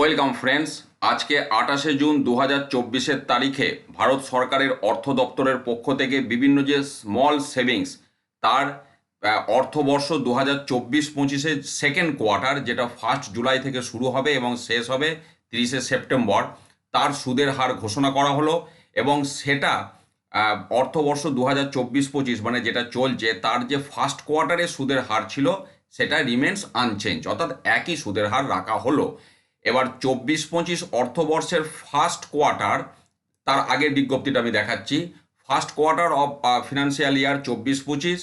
Welcome friends, আজকে আঠাশে June দু হাজার তারিখে ভারত সরকারের অর্থ দপ্তরের পক্ষ থেকে বিভিন্ন যে স্মল সেভিংস তার অর্থবর্ষ দু হাজার চব্বিশ পঁচিশের সেকেন্ড কোয়ার্টার যেটা ফার্স্ট জুলাই থেকে শুরু হবে এবং শেষ হবে তিরিশে সেপ্টেম্বর, তার সুদের হার ঘোষণা করা হলো এবং সেটা অর্থবর্ষ দু হাজার চব্বিশ পঁচিশ মানে যেটা চলছে, তার যে ফার্স্ট কোয়ার্টারে সুদের হার ছিল, সেটা রিমেন্স আনচেঞ্জ অর্থাৎ একই সুদের হার রাখা হলো। এবার চব্বিশ পঁচিশ অর্থবর্ষের ফার্স্ট কোয়ার্টার তার আগের বিজ্ঞপ্তিটা আমি দেখাচ্ছি। First quarter of financial year চব্বিশ পঁচিশ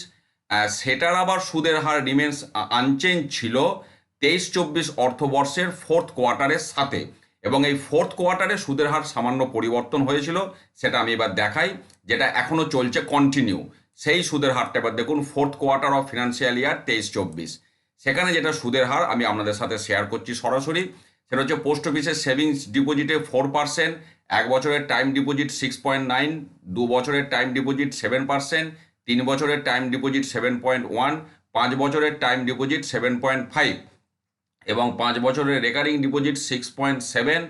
সেটার আবার সুদের হার রিমেন্স আনচেঞ্জ ছিল তেইশ চব্বিশ অর্থবর্ষের ফোর্থ কোয়ার্টারের সাথে। এবং এই ফোর্থ কোয়ার্টারে সুদের হার সামান্য পরিবর্তন হয়েছিল, সেটা আমি এবার দেখাই, যেটা এখনও চলছে কন্টিনিউ সেই সুদের হারটা এবার দেখুন fourth quarter of financial year তেইশ চব্বিশ সেখানে যেটা সুদের হার আমি আপনাদের সাথে শেয়ার করছি সরাসরি সেটা হচ্ছে পোস্ট অফিসের সেভিংস ডিপোজিটে ফোর পার্সেন্ট, এক বছরের time deposit six point nine, দু বছরের টাইম ডিপোজিট সেভেন পার্সেন্ট, তিন বছরের time deposit seven point one, পাঁচ বছরের time deposit seven point five এবং পাঁচ বছরের recurring deposit six point seven,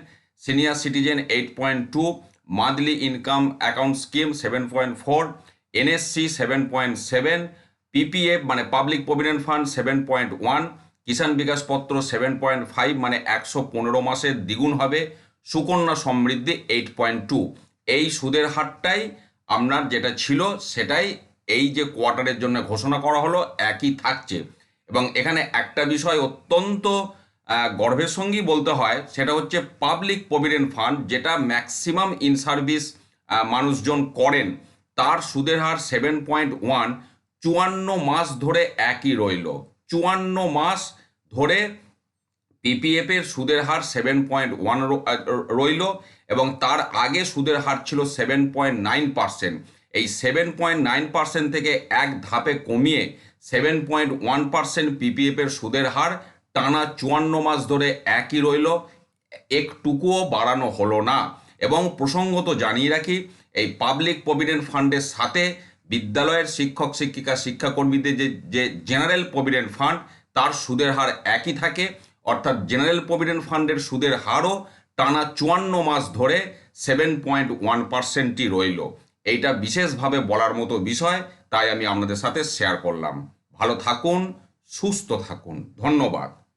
senior citizen eight point two, monthly income account scheme seven point four, NSC seven point seven, PPF মানে public provident fund seven point one Kisan Vikas Patra seven point five মানে একশো পনেরো মাসের দ্বিগুণ হবে, Sukanya Samriddhi eight point two এই সুদের হারটাই আপনার যেটা ছিল সেটাই এই যে কোয়ার্টারের জন্য ঘোষণা করা হলো, একই থাকছে। এবং এখানে একটা বিষয় অত্যন্ত গর্বের সঙ্গেই বলতে হয়, সেটা হচ্ছে পাবলিক প্রভিডেন্ট ফান্ড যেটা ম্যাক্সিমাম ইন সার্ভিস মানুষজন করেন, তার সুদের হার সেভেন পয়েন্ট ওয়ান চুয়ান্ন মাস ধরে একই রইল। চুয়ান্ন মাস ধরে পিপিএফ এর সুদের হার সেভেন পয়েন্ট ওয়ান রইল এবং তার আগে সুদের হার ছিল সেভেন পয়েন্ট নাইন পার্সেন্ট এই সেভেন পয়েন্ট নাইন পার্সেন্ট থেকে এক ধাপে কমিয়ে seven point one percent PPF এর সুদের হার টানা চুয়ান্ন মাস ধরে একই রইল। একটুকুও বাড়ানো হলো না। এবং প্রসঙ্গত জানিয়ে রাখি, এই পাবলিক প্রভিডেন্ট ফান্ডের সাথে বিদ্যালয়ের শিক্ষক, শিক্ষিকা, শিক্ষাকর্মীদের যে যে জেনারেল প্রভিডেন্ট ফান্ড তার সুদের হার একই থাকে। অর্থাৎ জেনারেল প্রভিডেন্ট ফান্ডের সুদের হারও টানা চুয়ান্ন মাস ধরে সেভেন পয়েন্ট ওয়ান পার্সেন্টই রইল। এইটা বিশেষভাবে বলার মতো বিষয়, তাই আমি আপনাদের সাথে শেয়ার করলাম। ভালো থাকুন, সুস্থ থাকুন। ধন্যবাদ।